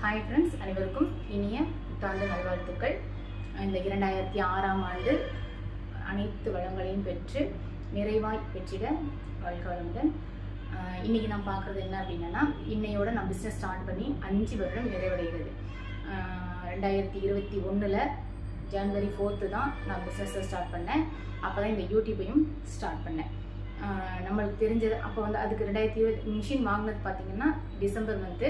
Hi friends அனைவருக்கும் இனிய புத்தாண்டு நல்வாழ்த்துக்கள். இந்த இரண்டாயிரத்தி ஆறாம் ஆண்டு அனைத்து வளங்களையும் பெற்று நிறைவாய் பெற்றிட வாழ்க வளமுடன் இன்றைக்கி நான் பார்க்குறது என்ன அப்படின்னா இன்னையோட நான் பிஸ்னஸ் ஸ்டார்ட் பண்ணி அஞ்சு வருடம் நிறைவடைகிறது. ரெண்டாயிரத்தி இருபத்தி ஒன்றில் ஜனவரி ஃபோர்த்து தான் நான் பிஸ்னஸை ஸ்டார்ட் பண்ணேன். அப்போ தான் இந்த யூடியூப்பையும் ஸ்டார்ட் பண்ணேன். நம்மளுக்கு தெரிஞ்சது. அப்போ வந்து அதுக்கு ரெண்டாயிரத்தி இருபது மிஷின் வாங்கினது பார்த்தீங்கன்னா டிசம்பர் வந்து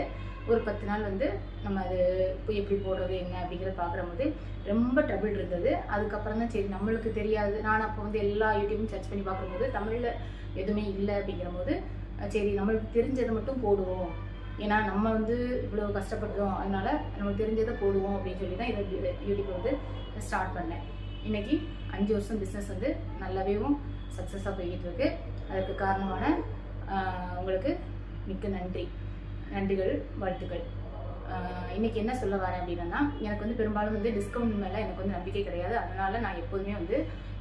ஒரு பத்து நாள் வந்து நம்ம அது இப்போ எப்படி போடுறது என்ன அப்படிங்கிறத பார்க்குறம்போது ரொம்ப ட்ரபிள் இருந்தது. அதுக்கப்புறம் தான் சரி நம்மளுக்கு தெரியாது. நான் அப்போ வந்து எல்லா யூடியூபும் சர்ச் பண்ணி பார்க்கும்போது தமிழில் எதுவுமே இல்லை அப்படிங்கிற போது சரி நம்மளுக்கு தெரிஞ்சதை மட்டும் போடுவோம். ஏன்னா நம்ம வந்து இவ்வளோ கஷ்டப்படுறோம். அதனால நம்மளுக்கு தெரிஞ்சதை போடுவோம் அப்படின்னு சொல்லி தான் இதை யூடியூப் வந்து ஸ்டார்ட் பண்ணேன். இன்னைக்கு அஞ்சு வருஷம் பிஸ்னஸ் வந்து நல்லாவேவும் சக்ஸஸாக போய்கிட்டு இருக்கு. அதற்கு காரணமான உங்களுக்கு மிக்க நன்றி. நன்றிகள் வாழ்த்துக்கள். இன்றைக்கி இன்னைக்கு என்ன சொல்ல வரேன் அப்படின்னா எனக்கு வந்து பெரும்பாலும் வந்து டிஸ்கவுண்ட் மேலே எனக்கு வந்து நம்பிக்கை கிடையாது. அதனால நான் எப்போதுமே வந்து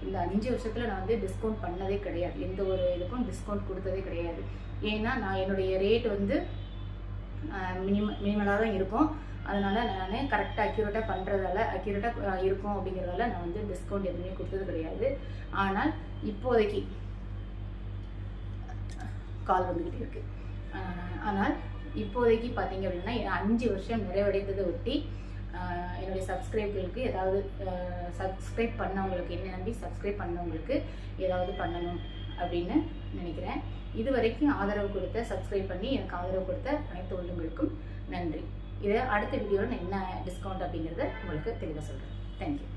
இந்த அஞ்சு வருஷத்தில் நான் வந்து டிஸ்கவுண்ட் பண்ணதே கிடையாது. எந்த ஒரு இதுக்கும் டிஸ்கவுண்ட் கொடுத்ததே கிடையாது. ஏன்னா நான் என்னுடைய ரேட் வந்து மினிம மினிமலாக தான் இருக்கும். அதனால நான் கரெக்டாக அக்யூரேட்டாக பண்ணுறதால அக்யூரேட்டாக இருக்கும் அப்படிங்கிறதால நான் வந்து டிஸ்கவுண்ட் எதுவுமே கொடுத்தது கிடையாது. ஆனால் இப்போதைக்கு கால் வந்துக்கிட்டு இருக்கு. ஆனால் இப்போதைக்கு பார்த்தீங்க அப்படின்னா அஞ்சு வருஷம் நிறைவடைந்ததை ஒட்டி என்னுடைய சப்ஸ்கிரைபர்களுக்கு ஏதாவது சப்ஸ்கிரைப் பண்ணவங்களுக்கு என்ன நம்பி சப்ஸ்கிரைப் பண்ணவங்களுக்கு ஏதாவது பண்ணணும் அப்படின்னு நினைக்கிறேன். இது வரைக்கும் ஆதரவு கொடுத்த சப்ஸ்கிரைப் பண்ணி எனக்கு ஆதரவு கொடுத்த அனைத்து உள்ளங்களுக்கும் நன்றி. இதை அடுத்த வீடியோவில் நான் என்ன டிஸ்கவுண்ட் அப்படிங்கிறத உங்களுக்கு தெளிவாக சொல்கிறேன் தேங்க்யூ